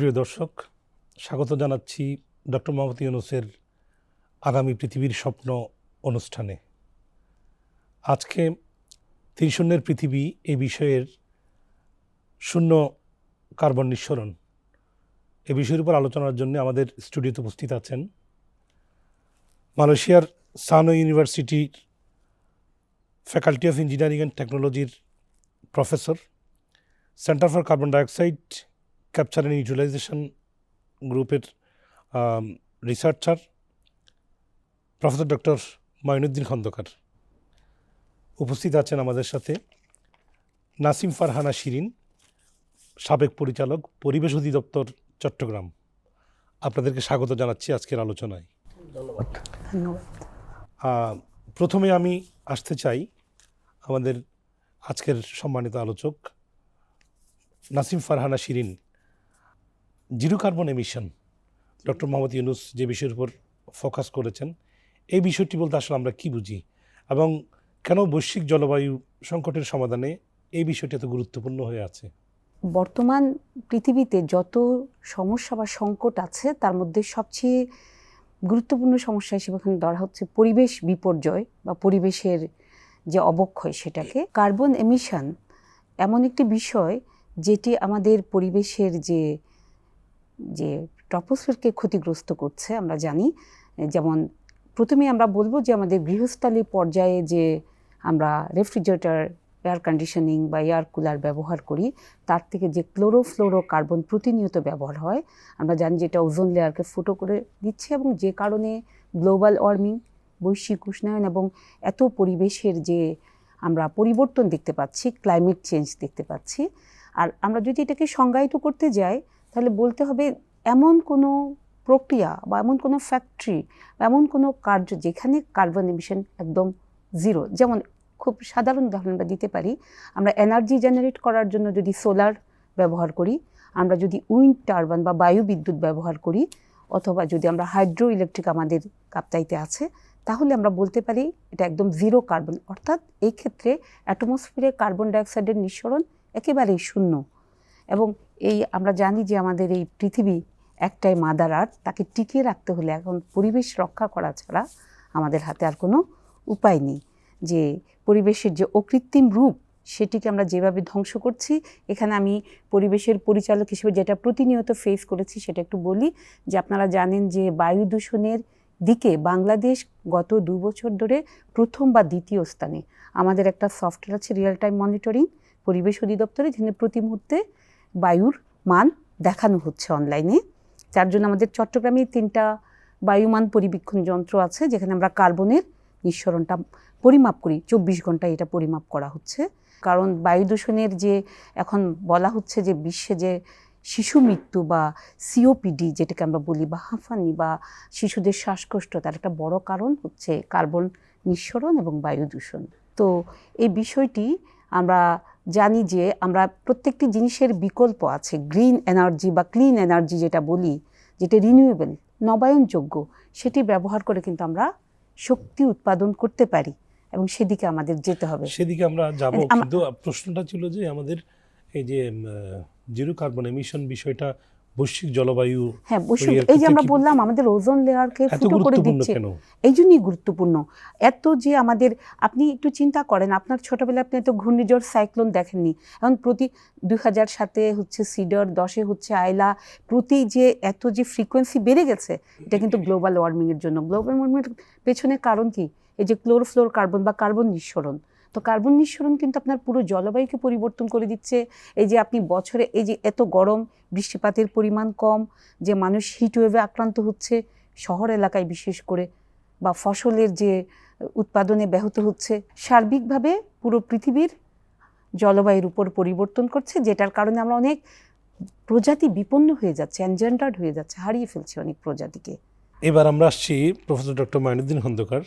সুপ্রিয় দর্শক, স্বাগত জানাচ্ছি ডক্টর মোহাম্মদ ইউনুসের আগামী পৃথিবীর স্বপ্ন অনুষ্ঠানে। আজকে ত্রিশূন্যের পৃথিবী এ বিষয়ের শূন্য কার্বন নিঃসরণ এ বিষয়ের উপর আলোচনার জন্য আমাদের স্টুডিওতে উপস্থিত আছেন মালয়েশিয়ার সানো ইউনিভার্সিটির ফ্যাকাল্টি অফ ইঞ্জিনিয়ারিং অ্যান্ড টেকনোলজির professor, centre for carbon dioxide capture and utilisation গ্রুপের researcher professor doctor Mainuddin Khandakar. উপস্থিত আছেন আমাদের সাথে নাসিম ফারহানা শিরিন সাবেক পরিচালক পরিবেশ অধিদপ্তর চট্টগ্রাম। আপনাদেরকে স্বাগত জানাচ্ছি আজকের আলোচনায়। ধন্যবাদ। প্রথমে আমি আসতে চাই আমাদের আজকের সম্মানিত আলোচক Nasim Farhana Shirin zero carbon emission. Doctor Mohammad Yunus যে বিষয়ের উপর ফোকাস করেছেন, এই বিষয়টি বলতে আসলে আমরা কি বুঝি? এবং কেন বৈশ্বিক জলবায়ু সংকটের সমাধানে এই বিষয়টি এত গুরুত্বপূর্ণ হয়ে আছে? বর্তমান পৃথিবীতে যত সমস্যা বা সংকট আছে, তার মধ্যে সবচেয়ে গুরুত্বপূর্ণ সমস্যা হিসেবে এখানে ধরা হচ্ছে পরিবেশ বিপর্যয় বা পরিবেশের যে অবক্ষয় সেটাকে। কার্বন এমিশন এমন একটি বিষয় যেটি আমাদের পরিবেশের যে যে টপোস্ফিয়ারকে ক্ষতিগ্রস্ত করছে, আমরা জানি। যেমন প্রথমে আমরা বলব যে আমাদের গৃহস্থালী পর্যায়ে যে আমরা রেফ্রিজারেটর, এয়ার কন্ডিশনিং বা এয়ার কুলার ব্যবহার করি, তার থেকে যে ক্লোরোফ্লোরো কার্বন প্রতিনিয়ত ব্যবহার হয়, আমরা জানি যে এটা ওজোন লেয়ারকে ফুটো করে দিচ্ছে এবং যে কারণে গ্লোবাল ওয়ার্মিং, বৈশ্বিক উষ্ণায়ন এবং এত পরিবেশের যে আমরা পরিবর্তন দেখতে পাচ্ছি, ক্লাইমেট চেঞ্জ দেখতে পাচ্ছি। আর আমরা যদি এটাকে সংজ্ঞায়িত করতে যাই তাহলে বলতে হবে এমন কোনো প্রক্রিয়া বা এমন কোনো ফ্যাক্টরি বা এমন কোনো কার্য যেখানে কার্বন এমিশন একদম জিরো যেমন খুব সাধারণ উদাহরণ আমরা দিতে পারি, আমরা এনার্জি জেনারেট করার জন্য যদি সোলার ব্যবহার করি, আমরা যদি উইন্ড টারবান বা বায়ু বিদ্যুৎ ব্যবহার করি, অথবা যদি আমরা হাইড্রো ইলেকট্রিক আমাদের কাপ্তাইতে আছে, তাহলে আমরা বলতে পারি এটা একদম জিরো কার্বন অর্থাৎ এই ক্ষেত্রে অ্যাটমসফিয়ারে কার্বন ডাইঅক্সাইডের নিঃসরণ একেবারেই শূন্য। এবং এই আমরা জানি যে আমাদের এই পৃথিবী একটাই মাদার আর্থ তাকে টিকিয়ে রাখতে হলে এখন পরিবেশ রক্ষা করা ছাড়া আমাদের হাতে আর কোনো উপায় নেই। যে পরিবেশের যে অকৃত্রিম রূপ, সেটিকে আমরা যেভাবে ধ্বংস করছি, এখানে আমি পরিবেশের পরিচালক হিসেবে যেটা প্রতিনিয়ত ফেস করেছি, সেটা একটু বলি যে আপনারা জানেন যে বায়ু দূষণের দিকে বাংলাদেশ গত দু বছর ধরে প্রথম বা দ্বিতীয় স্থানে। আমাদের একটা সফটওয়্যার আছে রিয়েল টাইম মনিটরিং পরিবেশ অধিদপ্তরে যেখানে প্রতি মুহূর্তে বায়ুর মান দেখানো হচ্ছে অনলাইনে যার জন্য আমাদের চট্টগ্রামে তিনটা বায়ুমান পরিবীক্ষণ যন্ত্র আছে, যেখানে আমরা কার্বনের নিঃসরণটা পরিমাপ করি। চব্বিশ ঘন্টায় এটা পরিমাপ করা হচ্ছে। কারণ বায়ু দূষণের যে এখন বলা হচ্ছে যে বিশ্বে যে শিশু মৃত্যু বা সিওপিডি যেটাকে আমরা বলি, বা হাঁফানি বা শিশুদের শ্বাসকষ্ট, তার একটা বড় কারণ হচ্ছে কার্বন নিঃসরণ এবং বায়ু দূষণ। তো এই বিষয়টি আমরা জানি যে আমরা প্রত্যেকটি জিনিসের বিকল্প আছে গ্রিন এনার্জি বা ক্লিন এনার্জি যেটা বলি যেটা রিনিউয়েবল নবায়নযোগ্য সেটি ব্যবহার করে কিন্তু আমরা শক্তি উৎপাদন করতে পারি এবং সেদিকে আমাদের যেতে হবে। সেদিকে আমরা যাব কিন্তু প্রশ্নটা ছিল যে আমাদের এই যে জিরো কার্বন এমিশন বিষয়টা বৈশ্বিক জলবায়ু হ্যাঁ এর এই যে আমরা বললাম আমাদের ওজন লেয়ারকে ফুটো করে দিচ্ছে। এই জন্যই গুরুত্বপূর্ণ। এত যে আমাদের আপনি একটু চিন্তা করেন আপনার ছোটবেলায় আপনি এত ঘূর্ণিঝড় সাইক্লোন দেখেননি। এখন প্রতি দুই হাজার সাতে হচ্ছে সিডার দশে হচ্ছে আয়লা প্রতি যে এত যে ফ্রিকোয়েন্সি বেড়ে গেছে এটা কিন্তু গ্লোবাল ওয়ার্মিংয়ের জন্য। গ্লোবাল ওয়ার্মিংয়ের পেছনে কারণ কি? এই যে ক্লোরোফ্লোর কার্বন বা কার্বন নিঃসরণ। তো কার্বন নিঃসরণ কিন্তু আপনার পুরো জলবায়ুকে পরিবর্তন করে দিচ্ছে। এই যে আপনি বছরে, এই যে এত গরম, বৃষ্টিপাতের পরিমাণ কম, যে মানুষ হিটওয়েভে আক্রান্ত হচ্ছে, শহর এলাকায় বিশেষ করে, বা ফসলের যে উৎপাদনে ব্যাহত হচ্ছে, সার্বিকভাবে পুরো পৃথিবীর জলবায়ুর উপর পরিবর্তন করছে, যেটার কারণে আমরা অনেক প্রজাতি বিপন্ন হয়ে যাচ্ছে অ্যানজেন্ডার্ড হয়ে যাচ্ছে, হারিয়ে ফেলছে অনেক প্রজাতিকে। এবার আমরা আসছি প্রফেসর ডক্টর মাইনুদ্দিন খন্দকার।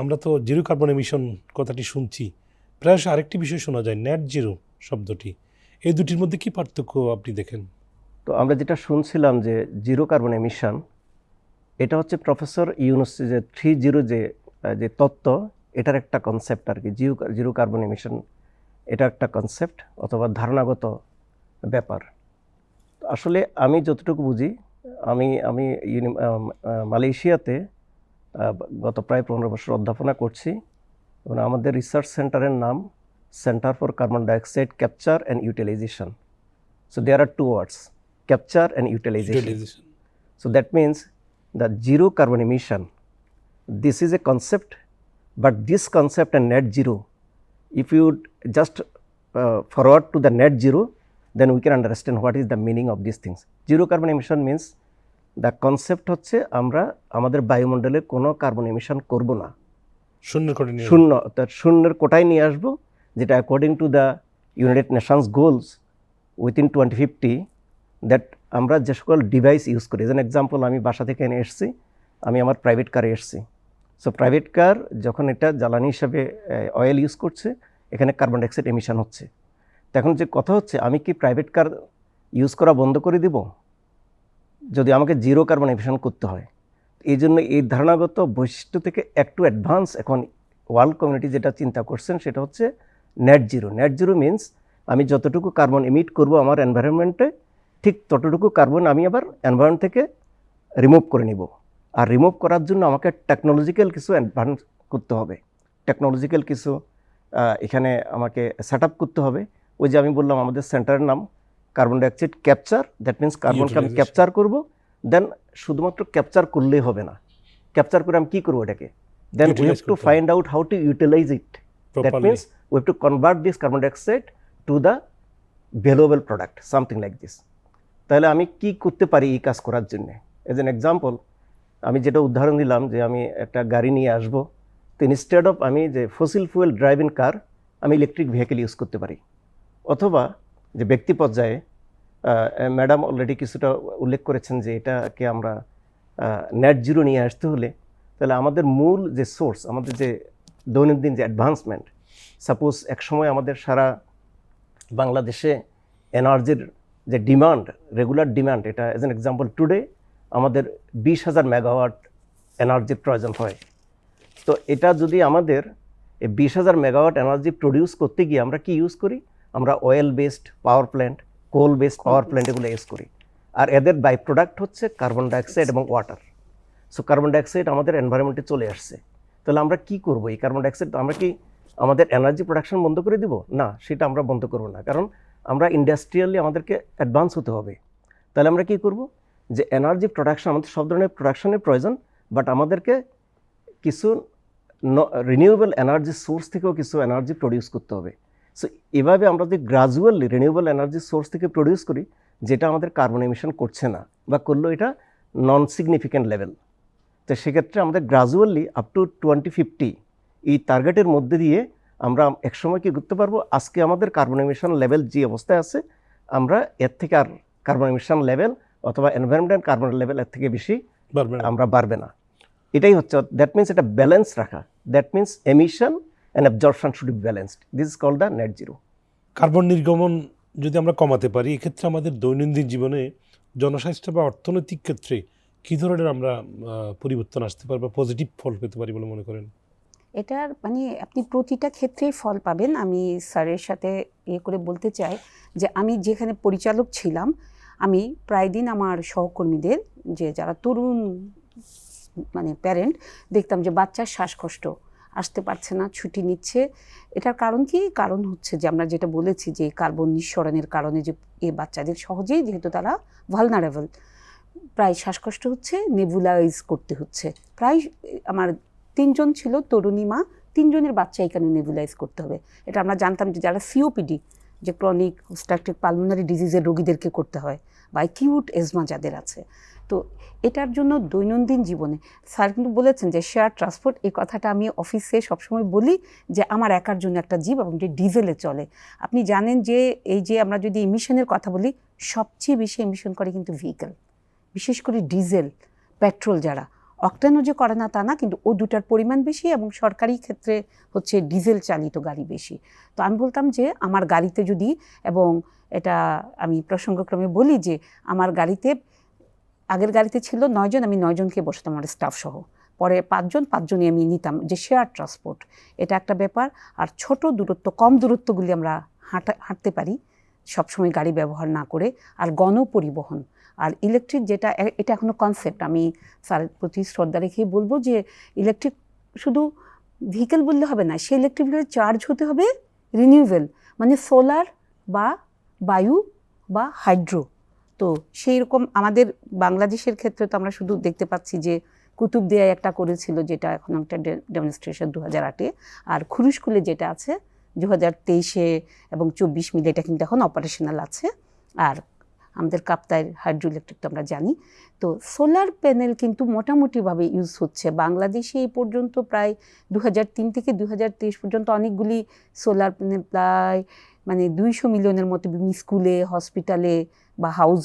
আমরা তো জিরো কার্বন এমিশন কথাটি শুনছি। প্রায়শ আরেকটি বিষয় শোনা যায় নেট জিরো শব্দটি। এই দুটির মধ্যে কি পার্থক্য আপনি দেখেন? তো আমরা যেটা শুনছিলাম যে জিরো কার্বন এমিশন এটা হচ্ছে প্রফেসর ইউনুস যে থ্রি জিরো যে যে তত্ত্ব, এটার একটা কনসেপ্ট আর কি। জিরো জিরো কার্বন এমিশন এটা একটা কনসেপ্ট অথবা ধারণাগত ব্যাপার। আসলে আমি যতটুকু বুঝি, আমি আমি মালয়েশিয়াতে গত প্রায় পনেরো বছর অধ্যাপনা করছি এবং আমাদের রিসার্চ সেন্টারের নাম centre for carbon dioxide capture and utilisation so there are two words capture and utilisation that means the zero carbon emission. This is a concept, but this concept and net zero, if you just uh, forward to the net zero, then we can understand what is the meaning of these things. Zero carbon emission means the concept হচ্ছে আমরা আমাদের বায়ুমণ্ডলে কোনো carbon emission করব না। শূন্যের করে শূন্য অর্থাৎ শূন্যের কোটায় নিয়ে আসব যেটা according to the United Nations goals within twenty fifty that আমরা যে সকল ডিভাইস ইউজ করি যেন এক্সাম্পল আমি বাসা থেকে এনে এসেছি আমি আমার প্রাইভেট কারে এসেছি। সো প্রাইভেট কার যখন এটা জ্বালানি হিসাবে অয়েল ইউজ করছে এখানে কার্বন ডাইঅক্সাইড এমিশন হচ্ছে। তো এখন যে কথা হচ্ছে আমি কি প্রাইভেট কার ইউজ করা বন্ধ করে দিব? যদি আমাকে জিরো কার্বন এমিশন করতে হয় এই জন্য এই ধারণাগত বৈশিষ্ট্য থেকে একটু অ্যাডভান্স এখন ওয়ার্ল্ড কমিউনিটি যেটা চিন্তা করছেন সেটা হচ্ছে net zero net zero means আমি যতটুকু কার্বন এমিট করব আমার এনভায়রনমেন্টে ঠিক ততটুকু কার্বন আমি আবার এনভায়রনমেন্ট থেকে রিমুভ করে নিব। আর রিমুভ করার জন্য আমাকে টেকনোলজিক্যাল কিছু অ্যাডভান্স করতে হবে। টেকনোলজিক্যাল কিছু এখানে আমাকে সেট করতে হবে। ওই যে আমি বললাম আমাদের সেন্টারের নাম। Carbon dioxide capture that means কার্বনকে আমি ক্যাপচার করব দেন শুধুমাত্র ক্যাপচার করলেই হবে না। ক্যাপচার করে আমি কী করব এটাকে? Then we have to find out how to utilise it that means we have to convert this carbon dioxide to the valuable product, something like this. তাহলে আমি কি করতে পারি এই কাজ করার জন্যে? এজ এন এক্সাম্পল আমি যেটা উদাহরণ দিলাম যে আমি একটা গাড়ি নিয়ে আসব তো ইনস্টেড অফ আমি যে ফসিল ফুয়েল ড্রাইভিং কার আমি ইলেকট্রিক ভেহিকেল ইউজ করতে পারি। অথবা যে ব্যক্তি পর্যায়ে ম্যাডাম অলরেডি কিছুটা উল্লেখ করেছেন যে এটাকে আমরা নেট জিরো নিয়ে আসতে হলে তাহলে আমাদের মূল যে সোর্স আমাদের যে দৈনন্দিন যে অ্যাডভান্সমেন্ট সাপোজ একসময় আমাদের সারা বাংলাদেশে এনার্জির যে ডিমান্ড রেগুলার ডিমান্ড এটা এজ এন এক্সাম্পল টুডে আমাদের বিশ হাজার মেগাওয়াট এনার্জির প্রয়োজন হয়। তো এটা যদি আমাদের এই বিশ হাজার মেগাওয়াট এনার্জি প্রডিউস করতে গিয়ে আমরা কি ইউজ করি? আমরা oil based power plant coal based power plant এগুলো ইউজ করি। আর এদের বাই প্রোডাক্ট হচ্ছে কার্বন ডাইঅক্সাইড এবং ওয়াটার সো কার্বন ডাইঅক্সাইড আমাদের এনভায়রনমেন্টে চলে আসছে। তাহলে আমরা কি করব? এই কার্বন ডাইঅক্সাইড আমরা কি আমাদের এনার্জি প্রোডাকশন বন্ধ করে দিব? না সেটা আমরা বন্ধ করব না। কারণ আমরা ইন্ডাস্ট্রিয়ালি আমাদেরকে অ্যাডভান্স হতে হবে। তাহলে আমরা কি করব? যে এনার্জি প্রোডাকশন আমাদের সব ধরনের প্রোডাকশনের প্রয়োজন বাট আমাদেরকে কিছু রিনিউয়েবল এনার্জি সোর্স থেকেও কিছু এনার্জি প্রডিউস করতে হবে। সো এভাবে আমরা যদি গ্রাজুয়ালি রিনিউয়েবল এনার্জি সোর্স থেকে প্রডিউস করি যেটা আমাদের কার্বন এমিশন করছে না বা করলেও এটা নন সিগনিফিক্যান্ট লেভেল তো সেক্ষেত্রে আমাদের gradually up to twenty fifty এই টার্গেটের মধ্যে দিয়ে আমরা একসময় কি করতে পারব? আজকে আমাদের কার্বন এমিশন লেভেল যে অবস্থায় আছে আমরা এর থেকে আর কার্বন এমিশন লেভেল অথবা এনভায়রনমেন্ট কার্বন লেভেল এর থেকে বেশি আমরা বাড়বে না। এটাই হচ্ছে দ্যাট মিন্স এটা ব্যালেন্স রাখা। That means emission and absorption should be balanced this is call the net zero carbon নির্গমন যদি আমরা কমাতে পারি এক্ষেত্রে আমাদের দৈনন্দিন জীবনে জনস্বাস্থ্য বা অর্থনৈতিক ক্ষেত্রে কী ধরনের আমরা পরিবর্তন আসতে পারি বা পজিটিভ ফল পেতে পারি বলে মনে করেন? এটার মানে আপনি প্রতিটা ক্ষেত্রেই ফল পাবেন। আমি স্যারের সাথে ইয়ে করে বলতে চাই যে আমি যেখানে পরিচালক ছিলাম আমি প্রায় দিন আমার সহকর্মীদের যে যারা তরুণ মানে প্যারেন্ট দেখতাম যে বাচ্চার শ্বাসকষ্ট আসতে পারছে না, ছুটি নিচ্ছে। এটার কারণ কি? কারণ হচ্ছে যে আমরা যেটা বলেছি যে কার্বন নিঃসরণের কারণে যে এ বাচ্চাদের সহজেই যেহেতু তারা ভালনারেবল প্রায় শ্বাসকষ্ট হচ্ছে নেবুলাইজ করতে হচ্ছে। প্রায় আমার তিনজন ছিল, তরুণী মা, তিনজনের বাচ্চা এখানে নেবুলাইজ করতে হবে। এটা আমরা জানতাম যে যারা সিওপিডি যে ক্রনিক অবস্ট্রাকটিভ পালমোনারি ডিজিজের রোগীদেরকে করতে হয়, বা কিউট এজমা যাদের আছে। তো এটার জন্য দৈনন্দিন জীবনে স্যার কিন্তু বলেছেন যে শেয়ার ট্রান্সপোর্ট এই কথাটা আমি অফিসে সবসময় বলি যে আমার একার জন্য একটা জীব এবং যে ডিজেলে চলে। আপনি জানেন যে এই যে আমরা যদি ইমিশনের কথা বলি, সবচেয়ে বেশি এমিশন করে কিন্তু ভেহিকেল বিশেষ করে ডিজেল পেট্রোল যারা। অক্টেনও যে করে না তা না, কিন্তু ও দুটার পরিমাণ বেশি এবং সরকারি ক্ষেত্রে হচ্ছে ডিজেল চালিত গাড়ি বেশি। তো আমি বলতাম যে আমার গাড়িতে যদি এবং এটা আমি প্রসঙ্গক্রমে বলি যে আমার গাড়িতে আগের গাড়িতে ছিল নয়জন, আমি নয়জনকে বসাতাম আমার স্টাফ সহ। পরে পাঁচজন, পাঁচজনই আমি নিতাম যে শেয়ার ট্রান্সপোর্ট এটা একটা ব্যাপার। আর ছোট দূরত্ব, কম দূরত্বগুলি আমরা হাঁটা, হাঁটতে পারি সবসময় গাড়ি ব্যবহার না করে। আর গণপরিবহন। আর ইলেকট্রিক যেটা এটা এখনও কনসেপ্ট আমি স্যারের প্রতি শ্রদ্ধা রেখেই বলব যে ইলেকট্রিক শুধু ভেহিকেল বললে হবে না, সেই ইলেকট্রিক চার্জ হতে হবে রিনিউয়েবল মানে সোলার বা বায়ু বা হাইড্রো তো সেই রকম আমাদের বাংলাদেশের ক্ষেত্রে তো আমরা শুধু দেখতে পাচ্ছি যে কুতুবদিয়ায় একটা করেছিল যেটা এখন একটা ডেমনস্ট্রেশন দু হাজার আটে। আর খুরুশকুলে যেটা আছে দু হাজার তেইশে এবং চব্বিশ মিলে এটা কিন্তু এখন অপারেশনাল আছে। আর আমাদের কাপ্তায়ের হাইড্রো ইলেকট্রিক তো আমরা জানি। তো সোলার প্যানেল কিন্তু মোটামুটিভাবে ইউজ হচ্ছে। বাংলাদেশে এই পর্যন্ত প্রায় দু তিন থেকে দু হাজার তেইশ পর্যন্ত অনেকগুলি সোলার প্যানেল প্রায় মানে দুইশো মিলিয়নের মতো বিভিন্ন স্কুলে হসপিটালে বা হাউস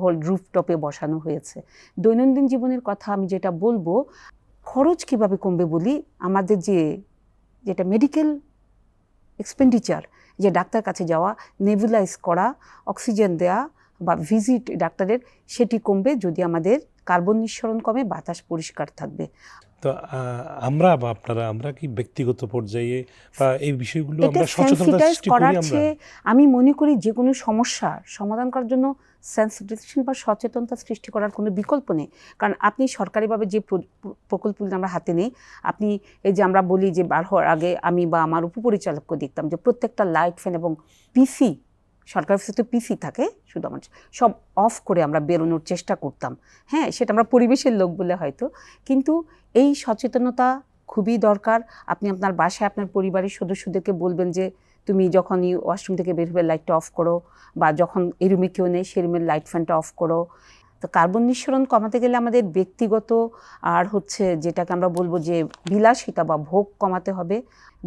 হোল্ড রুফটপে বসানো হয়েছে। দৈনন্দিন জীবনের কথা আমি যেটা বলব, খরচ কীভাবে কমবে বলি, আমাদের যে, যেটা মেডিকেল এক্সপেন্ডিচার যে ডাক্তার কাছে যাওয়া নেবুলাইজ করা অক্সিজেন দেওয়া বা ভিজিট ডাক্তারের, সেটি কমবে যদি আমাদের কার্বন নিঃসরণ কমে, বাতাস পরিষ্কার থাকবে। তো আমরা বা আপনারা আমরা কি ব্যক্তিগত পর্যায়ে বা এই বিষয়গুলো আমরা সচেতনতা সৃষ্টি করি আমরা? আমি মনে করি যে কোনো সমস্যা সমাধান করার জন্য সেন্সিটাইজেশন বা সচেতনতা সৃষ্টি করার কোনো বিকল্প নেই। কারণ আপনি সরকারিভাবে যে প্র- প্র- প্রকল্পগুলো আমরা হাতে নেই আপনি এই যে আমরা বলি যে বার হওয়ার আগে আমি বা আমার উপপরিচালককে দেখতাম যে প্রত্যেকটা লাইট ফ্যান এবং পিসি সরকার অফিসে তো পিসি থাকে, শুধু আমার সব অফ করে আমরা বেরোনোর চেষ্টা করতাম। হ্যাঁ সেটা আমরা পরিবেশের লোক বলে হয়তো। কিন্তু এই সচেতনতা খুবই দরকার। আপনি আপনার বাসায় আপনার পরিবারের সদস্যদেরকে বলবেন যে, তুমি যখনই ওয়াশরুম থেকে বের হবে লাইটটা অফ করো বা যখন এই রুমে কেউ নেই, সেই রুমের লাইট ফ্যানটা অফ করো। তো কার্বন নিঃসরণ কমাতে গেলে আমাদের ব্যক্তিগত আর হচ্ছে যেটাকে আমরা বলব যে বিলাসিতা বা ভোগ কমাতে হবে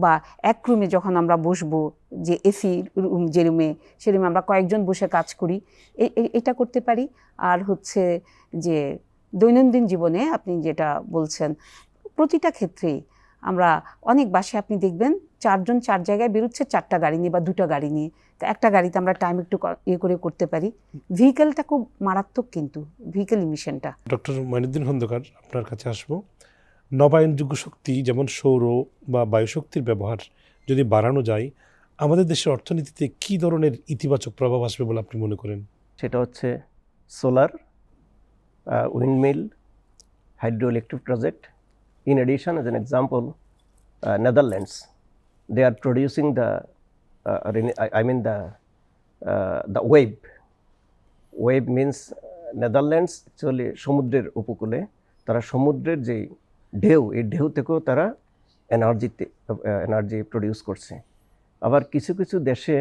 বা এক রুমে যখন আমরা বসবো, যে এসি রুম যে রুমে, সে রুমে আমরা কয়েকজন বসে কাজ করি এটা করতে পারি। আর হচ্ছে যে দৈনন্দিন জীবনে আপনি যেটা বলছেন, প্রতিটা ক্ষেত্রেই আমরা অনেক বাসে আপনি দেখবেন, চারজন চার জায়গায় বেরোচ্ছে, চারটা গাড়ি নিয়ে বা দুটো গাড়ি নিয়ে। তো একটা গাড়িতে আমরা টাইম একটু ইয়ে করে করতে পারি। ভেহিকেলটা খুব মারাত্মক কিন্তু ভেহিকেল ইমিশনটা ডক্টর মঈনুদ্দিন খন্দকার আপনার কাছে আসব। নবায়নযোগ্য শক্তি যেমন সৌর বা বায়ুশক্তির ব্যবহার যদি বাড়ানো যায় আমাদের দেশের অর্থনীতিতে কি ধরনের ইতিবাচক প্রভাব আসবে বলে আপনি মনে করেন? সেটা হচ্ছে solar windmill hydro electric project in addition as an example uh, netherlands they are producing the uh, rene- I, I mean the uh, the wave. Wave means Netherlands actually সমুদ্রের উপকূলে তারা সমুদ্রের যে ঢেউ এই ঢেউ থেকেও তারা এনার্জিতে এনার্জি প্রডিউস করছে। আবার কিছু কিছু দেশে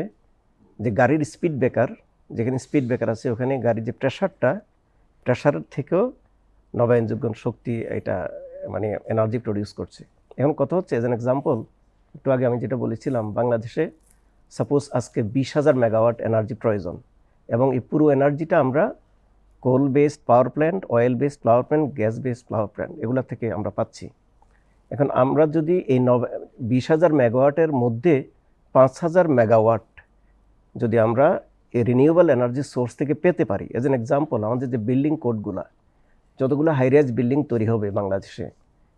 যে গাড়ির স্পিড ব্রেকার যেখানে স্পিড ব্রেকার আছে ওখানে গাড়ির যে প্রেশারটা প্রেশার থেকেও নবায়নযোগ্য শক্তি এটা মানে এনার্জি প্রডিউস করছে। এখন কথা হচ্ছে এজ অ্যান এক্সাম্পল একটু আগে আমি যেটা বলেছিলাম বাংলাদেশে সাপোজ আজকে বিশ হাজার মেগাওয়াট এনার্জি প্রয়োজন এবং এই পুরো এনার্জিটা আমরা coal based power plant oil based power plant gas based power plant এগুলো থেকে আমরা পাচ্ছি। এখন আমরা যদি এই নব, বিশ হাজার মেগাওয়াটের মধ্যে পাঁচ হাজার মেগাওয়াট যদি আমরা এই রিনিউয়েবল এনার্জি সোর্স থেকে পেতে পারি এজ এন এক্সাম্পল আমাদের যে বিল্ডিং কোডগুলো যতগুলো হাইরাইজ বিল্ডিং তৈরি হবে বাংলাদেশে,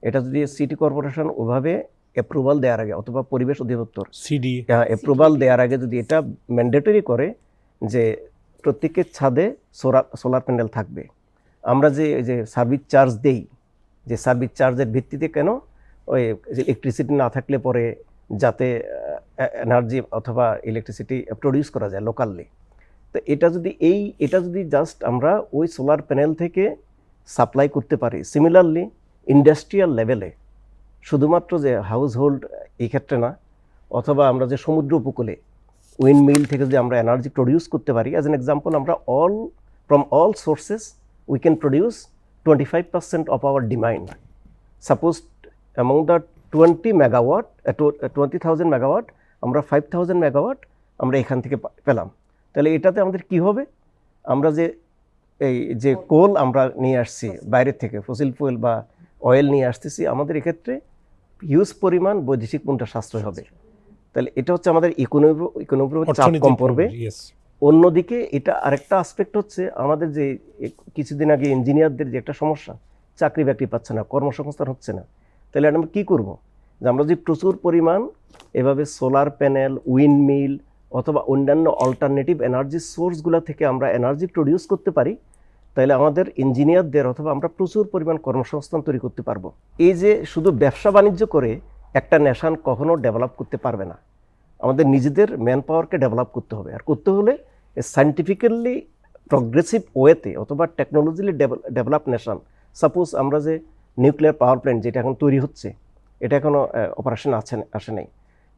এটা যদি সিটি কর্পোরেশন ওভাবে অ্যাপ্রুভাল দেওয়ার আগে অথবা পরিবেশ অধিদপ্তর সিডি অ্যাপ্রুভাল দেওয়ার আগে যদি এটা ম্যান্ডেটরি করে যে প্রত্যেকের ছাদে সোলার সোলার প্যানেল থাকবে। আমরা যে এই যে সার্ভিস চার্জ দেই যে সার্ভিস চার্জের ভিত্তিতে কেন ওই ইলেকট্রিসিটি না থাকলে পরে যাতে এনার্জি অথবা ইলেকট্রিসিটি প্রডিউস করা যায় লোকালি তো এটা যদি এই এটা যদি জাস্ট আমরা ওই সোলার প্যানেল থেকে সাপ্লাই করতে পারি সিমিলারলি ইন্ডাস্ট্রিয়াল লেভেলে শুধুমাত্র যে হাউস হোল্ড এই ক্ষেত্রে না, অথবা আমরা যে সমুদ্র উপকূলে উইন্ড মিল থেকে যদি আমরা এনার্জি প্রডিউস করতে পারি অ্যাজ এন এক্সাম্পল আমরা all from all sources we can produce twenty five percent of our demand suppose among the twenty megawatt twenty thousand megawatt আমরা ফাইভ থাউজেন্ড মেগাওয়াট আমরা এখান থেকে পেলাম। তাহলে এটাতে আমাদের কি হবে? আমরা যে, এই যে কোল আমরা নিয়ে আসছি বাইরের থেকে ফসিল ফুয়েল বা অয়েল নিয়ে আসতেছি, আমাদের এক্ষেত্রে হিউজ পরিমাণ বৈদেশিক মুদ্রা সাশ্রয় হবে। তাহলে এটা হচ্ছে আমাদের ইকোনমি ইকোনমির চাপ কম পড়বে। অন্যদিকে এটা আরেকটা আসপেক্ট হচ্ছে আমাদের যে কিছুদিন আগে ইঞ্জিনিয়ারদের যে একটা সমস্যা চাকরি বাকরি পাচ্ছে না কর্মসংস্থান হচ্ছে না। তাহলে আমরা কী করব? যে আমরা যদি প্রচুর পরিমাণ এভাবে সোলার প্যানেল উইন্ড মিল অথবা অন্যান্য অল্টারনেটিভ এনার্জি সোর্সগুলো থেকে আমরা এনার্জি প্রডিউস করতে পারি তাহলে আমাদের ইঞ্জিনিয়ারদের অথবা আমরা প্রচুর পরিমাণ কর্মসংস্থান তৈরি করতে পারব। এই যে শুধু ব্যবসা বাণিজ্য করে একটা নেশান কখনো ডেভেলপ করতে পারবে না। আমাদের নিজেদের ম্যান পাওয়ারকে ডেভেলপ করতে হবে। আর করতে হলে সাইন্টিফিক্যালি প্রগ্রেসিভ ওয়েতে অথবা টেকনোলজিলি ডেভেলপ নেশান। সাপোজ আমরা যে নিউক্লিয়ার পাওয়ার প্ল্যান্ট যেটা এখন তৈরি হচ্ছে, এটা এখনও অপারেশন আছে, আসে নাই।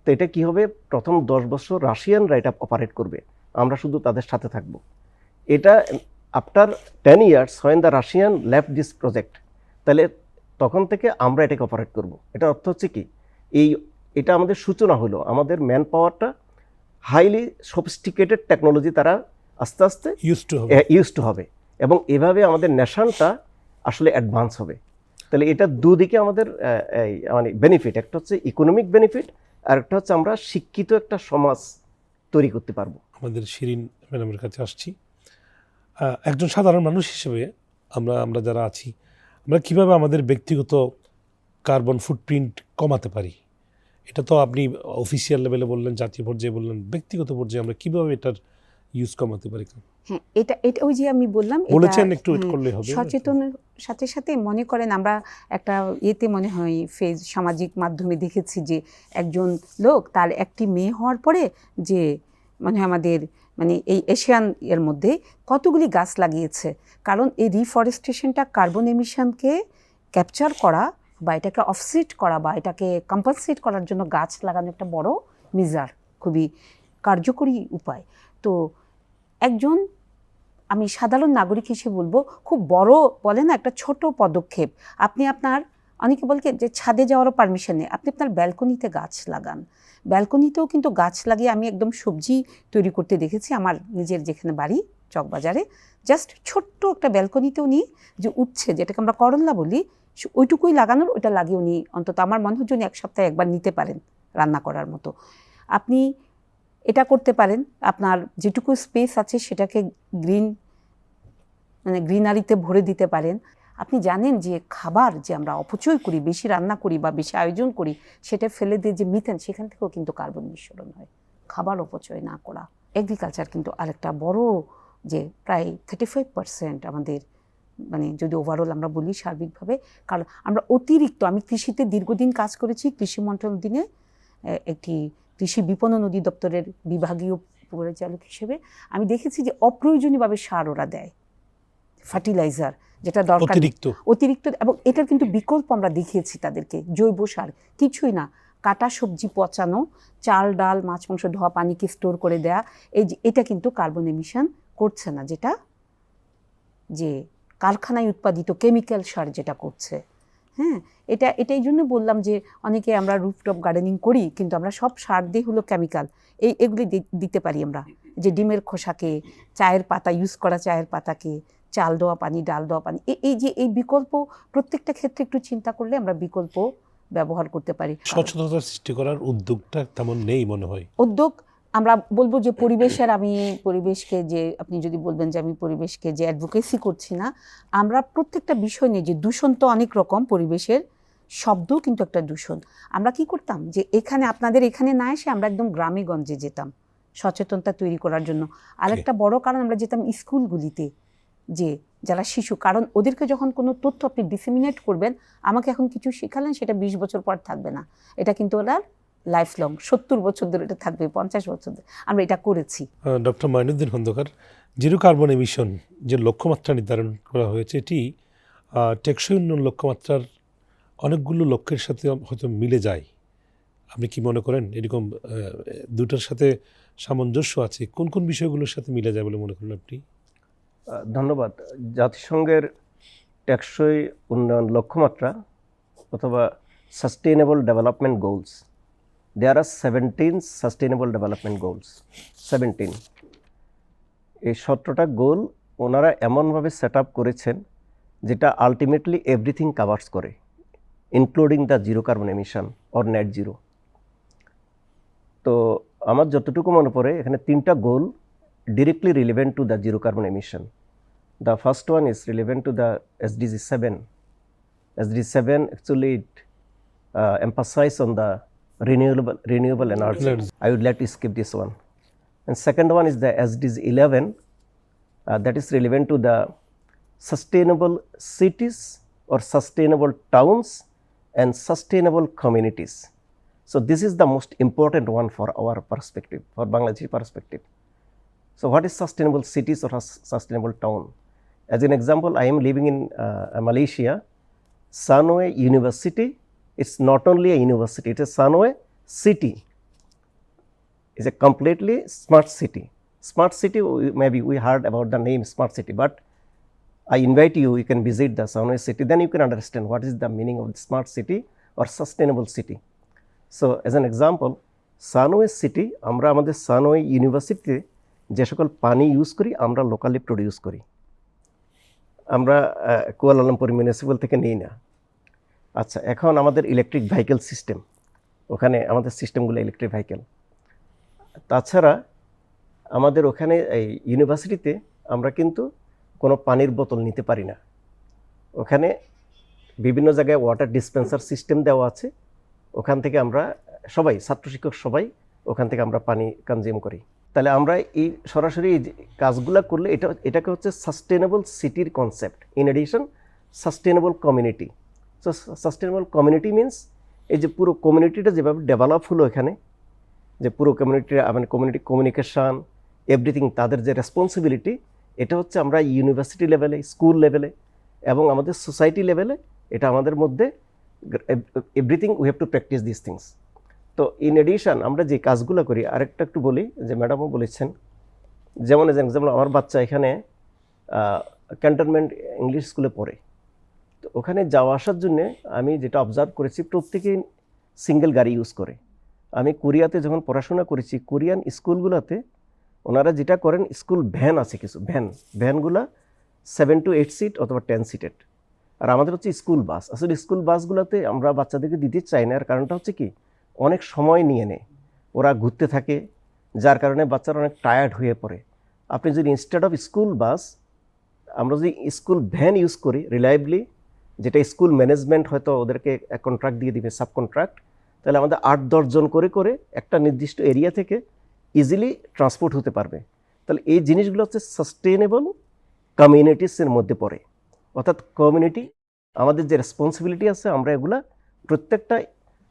তো এটা কি হবে? প্রথম দশ বছর রাশিয়ানরা এটা অপারেট করবে। আমরা শুধু তাদের সাথে থাকব। এটা after ten years when the Russian left this project তাহলে তখন থেকে আমরা এটাকে অপারেট করব। এটা অর্থ হচ্ছে কি? এই এটা আমাদের সূচনা হলো। আমাদের ম্যান পাওয়ারটা হাইলি সফিস্টিকেটেড টেকনোলজি তারা আস্তে আস্তে ইউজ টু হবে। ইউজ টু হবে। এবং এভাবে আমাদের নেশনটা আসলে অ্যাডভান্স হবে। তাহলে এটা দুদিকে আমাদের মানে বেনিফিট একটা হচ্ছে ইকোনমিক বেনিফিট আর একটা হচ্ছে আমরা শিক্ষিত একটা সমাজ তৈরি করতে পারব। আমাদের শিরিন ম্যাডামের কাছে আসছি। একজন সাধারণ মানুষ হিসেবে আমরা আমরা যারা আছি আমরা কীভাবে আমাদের ব্যক্তিগত কার্বন ফুটপ্রিন্ট কমাতে পারি? এটা তো আপনি অফিসিয়াল লেভেলে বললেন জাতীয় পর্যায়ে বললেন ব্যক্তিগত পর্যায়ে আমরা কীভাবে এটার ইউজ কমাতে পারি? হ্যাঁ এটা এটা ওই যে আমি বললাম বলেছেন একটু হ্যাঁ, করলে হবে। সচেতনের সাথে সাথে মনে করেন আমরা একটা ইয়েতে মনে হয় ফেজ সামাজিক মাধ্যমে দেখেছি যে একজন লোক তার একটি মেয়ে হওয়ার পরে যে মানে আমাদের মানে এই এশিয়ান এর মধ্যে কতগুলি গাছ লাগিয়েছে? কারণ এই রিফরেস্টেশনটা কার্বন এমিশনকে ক্যাপচার করা বা এটাকে অফসেট করা বা এটাকে কম্পানসেট করার জন্য গাছ লাগানো একটা বড় মেজার খুবই কার্যকরী উপায়। তো একজন, আমি সাধারণ নাগরিক হিসেবে বলব, খুব বড় বলে না, একটা ছোট পদক্ষেপ। আপনি আপনার, অনেকে বলকে যে ছাদে যাওয়ারও পারমিশন নেই। আপনি আপনার ব্যালকনিতে গাছ লাগান। ব্যালকনিতেও কিন্তু গাছ লাগিয়ে আমি একদম সবজি তৈরি করতে দেখেছি আমার নিজের যেখানে বাড়ি, চকবাজারে। জাস্ট ছোট্ট একটা ব্যালকনিতেও উনি যে উঠছে যেটাকে আমরা করল্লা বলি ওইটুকুই লাগানোর, ওইটা লাগিয়ে উনি অন্তত আমার মনে হয় এক সপ্তাহে একবার নিতে পারেন রান্না করার মতো। আপনি এটা করতে পারেন, আপনার যেটুকু স্পেস আছে সেটাকে গ্রিন মানে গ্রিনারিতে ভরে দিতে পারেন। আপনি জানেন যে খাবার যে আমরা অপচয় করি, বেশি রান্না করি বা বেশি আয়োজন করি, সেটা ফেলে দিয়ে যে মিথেন, সেখান থেকেও কিন্তু কার্বন নিঃসরণ হয়। খাবার অপচয় না করা। এগ্রিকালচার কিন্তু আরেকটা বড় যে প্রায় থার্টি ফাইভ পার্সেন্ট আমাদের মানে যদি ওভারঅল আমরা বলি সার্বিকভাবে, কারণ আমরা অতিরিক্ত, আমি কৃষিতে দীর্ঘদিন কাজ করেছি, কৃষি মন্ত্রণালয় দিনে একটি কৃষি বিপণন অধিদপ্তরের বিভাগীয় পরিচালক হিসেবে, আমি দেখেছি যে অপ্রয়োজনীয়ভাবে সার ওরা দেয়। ফার্টিলাইজার যেটা দরকার অতিরিক্ত। এবং এটার কিন্তু বিকল্প আমরা দেখিয়েছি তাদেরকে জৈব সার। কিছুই না। কাটা সবজি পচানো চাল ডাল মাছ মাংস ধোয়া পানিকে স্টোর করে দেয়া এই এটা কিন্তু কার্বন এমিশন করছে না যেটা যে কারখানায় উৎপাদিত কেমিক্যাল সার যেটা করছে। হ্যাঁ এটা এটা এই জন্য বললাম যে অনেকে আমরা রুফটপ গার্ডেনিং করি কিন্তু আমরা সব সার দিয়ে হলো কেমিক্যাল। এই এগুলি দিতে পারি আমরা। যে ডিমের খোসাকে চায়ের পাতা ইউজ করা চায়ের পাতাকে চাল দেওয়া পানি ডাল দেওয়া পানি এই- যে এই বিকল্প প্রত্যেকটা ক্ষেত্রে একটু চিন্তা করলে আমরা বিকল্প ব্যবহার করতে পারি। সচেতনতা সৃষ্টি করার উদ্যোগটা তেমন নেই মনে হয়। উদ্যোগ আমরা বলব যে পরিবেশের আমি পরিবেশকে যে আপনি যদি বলবেন যে আমি পরিবেশকে যে অ্যাডভোকেসি করছি না আমরা প্রত্যেকটা বিষয় নিয়ে যে দূষণ তো অনেক রকম পরিবেশের শব্দ কিন্তু একটা দূষণ। আমরা কি করতাম যে এখানে আপনাদের এখানে না এসে আমরা একদম গ্রামে গঞ্জে যেতাম। সচেতনতা তৈরি করার জন্য। আরেকটা বড় কারণ আমরা যেতাম স্কুলগুলিতে যে যারা শিশু কারণ ওদেরকে যখন কোনো তথ্য আপনি ডিসেমিনেট করবেন আমাকে এখন কিছু শেখালেন সেটা বিশ বছর পর থাকবে না। এটা কিন্তু ওরা লাইফ লং সত্তর বছর ধরে এটা থাকবে পঞ্চাশ বছর ধরে। আমরা এটা করেছি। Doctor Mainuddin Khandakar zero carbon emission যে লক্ষ্যমাত্রা নির্ধারণ করা হয়েছে এটি টেকসই উন্নয়ন লক্ষ্যমাত্রার অনেকগুলো লক্ষ্যের সাথে হয়তো মিলে যায়। আপনি কি মনে করেন? এরকম দুটার সাথে সামঞ্জস্য আছে, কোন কোন বিষয়গুলোর সাথে মিলে যায় বলে মনে করেন আপনি? ধন্যবাদ। জাতিসংঘের টেকসই উন্নয়ন লক্ষ্যমাত্রা অথবা sustainable development goals there are seventeen sustainable development goals seventeen এই সতেরোটা গোল ওনারা এমনভাবে সেট আপ করেছেন যেটা আলটিমেটলি এভরিথিং কাভার্স করে including the zero carbon emission or net zero তো আমার যতটুকু মনে পড়ে এখানে তিনটা goal directly relevant to the zero carbon emission the first one is relevant to the SDG seven SD seven actually it emphasise on the renewable renewable energy I would like skip this one and second one is the SDG eleven that is relevant to the sustainable cities or sustainable towns and sustainable communities So this is the most important one for our perspective, for Bangladeshi perspective. So what is sustainable cities or sus- sustainable town? As an example, I am living in uh, Malaysia. Sunway University, it's not only a university, it is Sunway city. It's a completely smart city. Smart city, maybe we heard about the name smart city, but I invite you, you can visit the Sunway city, then you can understand what is the meaning of the smart city or sustainable city. So as an example Sunway city আমরা আমাদের সানওয়ে ইউনিভার্সিটিতে যে সকল পানি use করি আমরা locally produce করি আমরা কুয়ালালামপুর মিউনিসিপ্যাল থেকে নিই না আচ্ছা এখন আমাদের ইলেকট্রিক ভেহিকেল সিস্টেম ওখানে আমাদের সিস্টেমগুলো ইলেকট্রিক ভেহিকেল তাছাড়া আমাদের ওখানে এই ইউনিভার্সিটিতে আমরা কিন্তু কোনো পানির বোতল নিতে পারি না ওখানে বিভিন্ন জায়গায় ওয়াটার ডিসপেন্সার সিস্টেম দেওয়া আছে ওখান থেকে আমরা সবাই, ছাত্র শিক্ষক সবাই ওখান থেকে আমরা পানি কনজিউম করি। তাহলে আমরা এই সরাসরি কাজগুলো করলে এটা, এটাকে হচ্ছে সাস্টেনেবল সিটির concept in addition sustainable community so sustainable community means এই যে পুরো কমিউনিটিটা যেভাবে ডেভেলপ হলো এখানে, যে পুরো কমিউনিটি মানে কমিউনিটি কমিউনিকেশান এভরিথিং তাদের যে রেসপন্সিবিলিটি এটা হচ্ছে আমরা ইউনিভার্সিটি লেভেলে স্কুল লেভেলে এবং আমাদের সোসাইটি লেভেলে এটা আমাদের মধ্যে everything we have to practise this things তো ইন এডিশন আমরা যে কাজগুলো করি, আরেকটা একটু বলি, যে ম্যাডামও বলেছেন, যেমন এজ এক্সাম্পল আমার বাচ্চা এখানে ক্যান্টনমেন্ট ইংলিশ স্কুলে পড়ে। তো ওখানে যাওয়া আসার জন্যে আমি যেটা অবজার্ভ করেছি, প্রত্যেকেই সিঙ্গেল গাড়ি ইউজ করে। আমি কোরিয়াতে যখন পড়াশোনা করেছি, কোরিয়ান স্কুলগুলোতে ওনারা যেটা করেন স্কুল ভ্যান আছে কিছু ভ্যান ভ্যানগুলা সেভেন টু এইট সিট অথবা টেন সিটেড আর আমাদের হচ্ছে স্কুল বাস। আসলে স্কুল বাসগুলোতে আমরা বাচ্চাদেরকে দিতে চাই না। আর কারণটা হচ্ছে কি? অনেক সময় নিয়ে নেয়। ওরা ঘুরতে থাকে, যার কারণে বাচ্চারা অনেক টায়ার্ড হয়ে পড়ে। আপনি যদি ইনস্টেড অফ স্কুল বাস আমরা যদি স্কুল ভ্যান ইউজ করি রিলায়েবলি যেটা স্কুল ম্যানেজমেন্ট হয়তো ওদেরকে কন্ট্রাক্ট দিয়ে দিবে সাব কন্ট্রাক্ট তাহলে আমাদের আট দশজন করে করে একটা নির্দিষ্ট এরিয়া থেকে ইজিলি ট্রান্সপোর্ট হতে পারবে। তাহলে এই জিনিসগুলো হচ্ছে সাস্টেনেবল কমিউনিটিসের মধ্যে পড়ে। অর্থাৎ কমিউনিটি আমাদের যে রেসপন্সিবিলিটি আছে আমরা এগুলা প্রত্যেকটা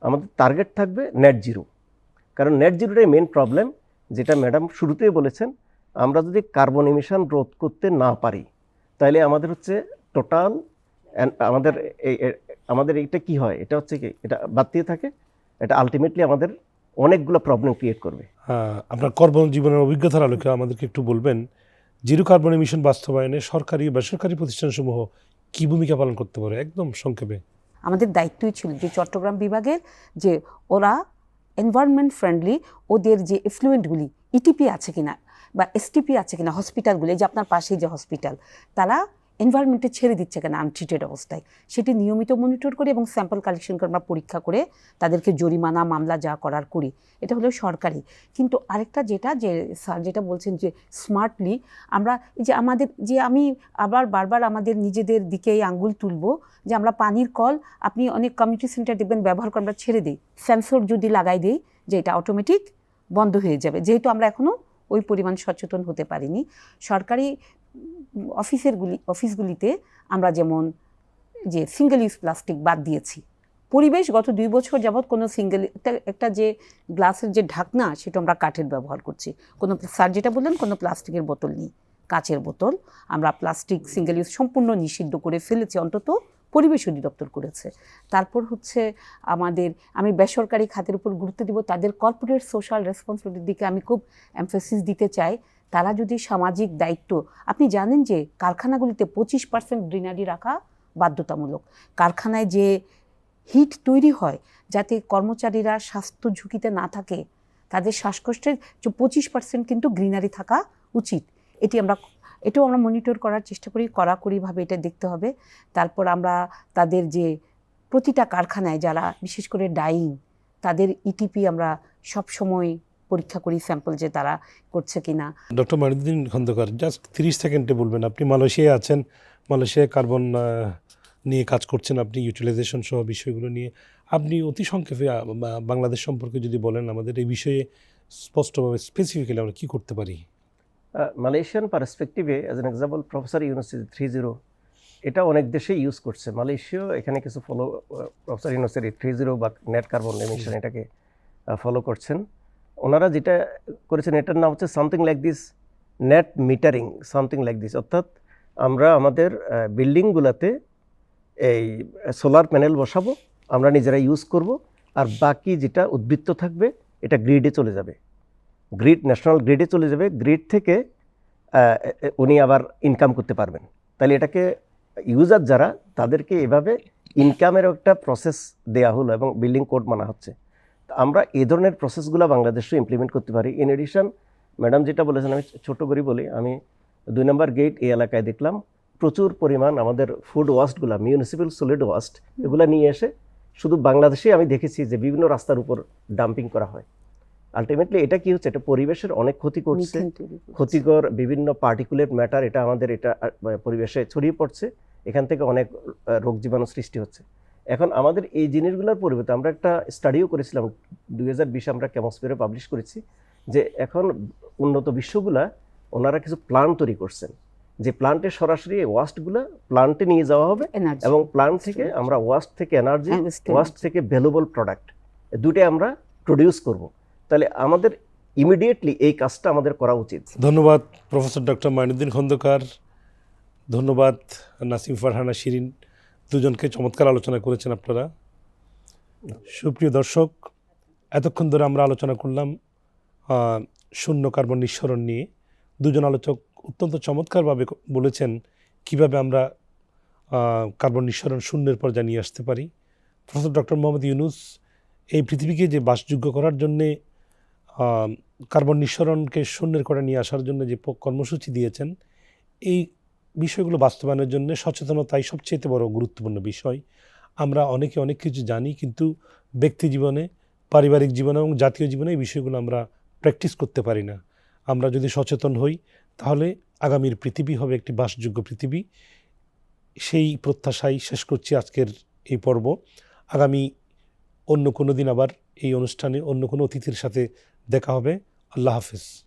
আমাদের টার্গেট থাকবে নেট জিরো কারণ নেট জিরোটাই মেন প্রবলেম যেটা ম্যাডাম শুরুতেই বলেছেন আমরা যদি কার্বন এমিশন রোধ করতে না পারি তাহলে আমাদের হচ্ছে টোটাল আমাদের এই আমাদের এইটা কি হয়? এটা হচ্ছে কি? এটা বাদ দিয়ে থাকে এটা আলটিমেটলি আমাদের অনেকগুলো প্রবলেম ক্রিয়েট করবে। আহ, আপনার কর্মজীবনের অভিজ্ঞতার আলোকে আমাদেরকে একটু বলবেন জিরো কার্বন এমিশন বাস্তবায়নে সরকারি বেসরকারি প্রতিষ্ঠানসমূহ কি ভূমিকা পালন করতে পারে? একদম সংক্ষেপে। আমাদের দায়িত্বই ছিল যে চট্টগ্রাম বিভাগের যে ওরা এনভায়রনমেন্ট ফ্রেন্ডলি ওদের যে এফ্লুয়েন্টগুলি ইটিপি আছে কিনা বা এসটিপি আছে কিনা হসপিটালগুলি যে আপনার পাশেই যে হসপিটাল তারা এনভায়রনমেন্টে ছেড়ে দিচ্ছে কেন আনট্রিটেড অবস্থায়? সেটি নিয়মিত মনিটর করি এবং স্যাম্পল কালেকশন করে আমরা পরীক্ষা করে তাদেরকে জরিমানা, মামলা যা করার করি। এটা হলো সরকারি। কিন্তু আরেকটা যেটা যে স্যার যেটা বলছেন যে স্মার্টলি আমরা যে আমাদের, যে আমি আবার বারবার আমাদের নিজেদের দিকেই আঙ্গুল তুলব যে আমরা পানির কল আপনি অনেক কমিউনিটি সেন্টার দেখবেন ব্যবহার করে আমরা ছেড়ে দিই। সেন্সর যদি লাগাই দিই যে এটা অটোমেটিক বন্ধ হয়ে যাবে। যেহেতু আমরা এখনও ওই পরিমাণ সচেতন হতে পারিনি। সরকারি অফিসেরগুলি অফিসগুলিতে আমরা যেমন যে সিঙ্গেল ইউজ প্লাস্টিক বাদ দিয়েছি। পরিবেশ গত দুই বছর যাবৎ কোনো সিঙ্গেল একটা একটা যে গ্লাসের যে ঢাকনা সেটা আমরা কাঠের ব্যবহার করছি। কোনো স্যার যেটা বললেন, কোনো প্লাস্টিকের বোতল নেই, কাচের বোতল। আমরা প্লাস্টিক সিঙ্গেল ইউজ সম্পূর্ণ নিষিদ্ধ করে ফেলেছি, অন্তত পরিবেশ অধিদপ্তর করেছে। তারপর হচ্ছে আমাদের, আমি বেসরকারি খাতের উপর গুরুত্ব দিব, তাদের কর্পোরেট সোশ্যাল রেসপন্সিবিলিটির দিকে আমি খুব এমফেসিস দিতে চাই। তারা যদি সামাজিক দায়িত্ব, আপনি জানেন যে কারখানাগুলিতে পঁচিশ পার্সেন্ট গ্রিনারি রাখা বাধ্যতামূলক। কারখানায় যে হিট তৈরি হয়, যাতে কর্মচারীরা স্বাস্থ্য ঝুঁকিতে না থাকে, তাদের শ্বাসকষ্টের যে পঁচিশ পার্সেন্ট কিন্তু গ্রিনারি থাকা উচিত। এটি আমরা, এটাও আমরা মনিটর করার চেষ্টা করি, কড়াকড়িভাবে এটা দেখতে হবে। তারপর আমরা তাদের যে প্রতিটা কারখানায় যারা, বিশেষ করে ডাইং, তাদের ইটিপি আমরা সব সময় পরীক্ষা করি স্যাম্পল যে তারা করছে কিনা। ডক্টর মারিউদ্দিন খন্দকার জাস্ট তিরিশ সেকেন্ডে বলবেন আপনি মালয়েশিয়ায় আছেন মালয়েশিয়ায় কার্বন নিয়ে কাজ করছেন আপনি ইউটিলাইজেশন সহ বিষয়গুলো নিয়ে। আপনি অতি সংক্ষেপে বাংলাদেশ সম্পর্কে যদি বলেন আমাদের এই বিষয়ে স্পষ্টভাবে স্পেসিফিক্যালি আমরা কী করতে পারি? Malaysian পার্সপেক্টিভে as an example professor university three zero এটা অনেক দেশে ইউজ করছে। মালয়েশিয়াও এখানে কিছু follow professor university three zero বা নেট কার্বন এমিশন এটাকে ফলো করছেন। ওনারা যেটা করেছেন এটার নাম হচ্ছে something like this net metering something like this অর্থাৎ আমরা আমাদের বিল্ডিংগুলোতে এই সোলার প্যানেল বসাবো, আমরা নিজেরা ইউজ করব, আর বাকি যেটা উদ্বৃত্ত থাকবে, এটা গ্রিডে চলে যাবে। গ্রিড ন্যাশনাল গ্রিডে চলে যাবে। গ্রিড থেকে উনি আবার ইনকাম করতে পারবেন। তাহলে এটাকে ইউজার যারা, তাদেরকে এভাবে ইনকামের একটা প্রসেস দেয়া হলো এবং বিল্ডিং কোড মানা হচ্ছে। আমরা এই ধরনের প্রসেসগুলো বাংলাদেশে ইমপ্লিমেন্ট করতে পারি। ইন এডিশন ম্যাডাম যেটা বলেছেন আমি ছোট করে বলি আমি দুই নম্বর গেট এই এলাকায় দেখলাম প্রচুর পরিমাণ আমাদের ফুড ওয়াস্টগুলো মিউনিসিপ্যাল সলিড ওয়াস্ট এগুলো নিয়ে এসে শুধু বাংলাদেশে আমি দেখেছি যে বিভিন্ন রাস্তার উপর ডাম্পিং করা হয়। আলটিমেটলি এটা কি হচ্ছে? এটা পরিবেশের অনেক ক্ষতি করছে। ক্ষতিকর বিভিন্ন পার্টিকুলেট ম্যাটার এটা আমাদের এটা পরিবেশে ছড়িয়ে পড়ছে। এখান থেকে অনেক রোগ জীবাণু সৃষ্টি হচ্ছে। এখন আমাদের এই জিনিসগুলোর পরিবর্তে আমরা একটা স্টাডিও করেছিলাম দুই হাজার বিশে আমরা কেমোস্ফিয়ারে পাবলিশ করেছি যে এখন উন্নত বিশ্বগুলা ওনারা কিছু প্লান্ট তৈরি করছেন যে প্লান্টে সরাসরি ওয়াস্টগুলো প্লান্টে নিয়ে যাওয়া হবে এবং প্লান্ট থেকে আমরা ওয়াস্ট থেকে এনার্জি ওয়াস্ট থেকে ভ্যালুবল প্রোডাক্ট দুটোই আমরা প্রডিউস করব। তাহলে আমাদের ইমিডিয়েটলি এই কাজটা আমাদের করা উচিত। ধন্যবাদ প্রফেসর ডক্টর মাইনুদ্দিন খন্দকার ধন্যবাদ নাসিম ফারহানা শিরিন। দুজনকে চমৎকার আলোচনা করেছেন আপনারা। সুপ্রিয় দর্শক, এতক্ষণ ধরে আমরা আলোচনা করলাম শূন্য কার্বন নিঃসরণ নিয়ে। দুজন আলোচক অত্যন্ত চমৎকারভাবে বলেছেন কীভাবে আমরা কার্বন নিঃসরণ শূন্যের পর্যায়ে নিয়ে আসতে পারি। প্রফেসর ডক্টর মোহাম্মদ ইউনুস, এই পৃথিবীকে যে বাসযোগ্য করার জন্যে কার্বন নিঃসরণকে শূন্যের করে নিয়ে আসার জন্য যে কর্মসূচি দিয়েছেন, এই বিষয়গুলো বাস্তবায়নের জন্য সচেতনতাই সবচেয়ে বড় গুরুত্বপূর্ণ বিষয়। আমরা অনেকে অনেক কিছু জানি, কিন্তু ব্যক্তি জীবনে, পারিবারিক জীবনে এবং জাতীয় জীবনে এই বিষয়গুলো আমরা প্র্যাকটিস করতে পারি না। আমরা যদি সচেতন হই, তাহলে আগামীর পৃথিবী হবে একটি বাসযোগ্য পৃথিবী। সেই প্রত্যাশাই শেষ করছি আজকের এই পর্ব। আগামী অন্য কোনো দিন আবার এই অনুষ্ঠানে অন্য কোনো অতিথির সাথে দেখা হবে। আল্লাহ হাফিজ।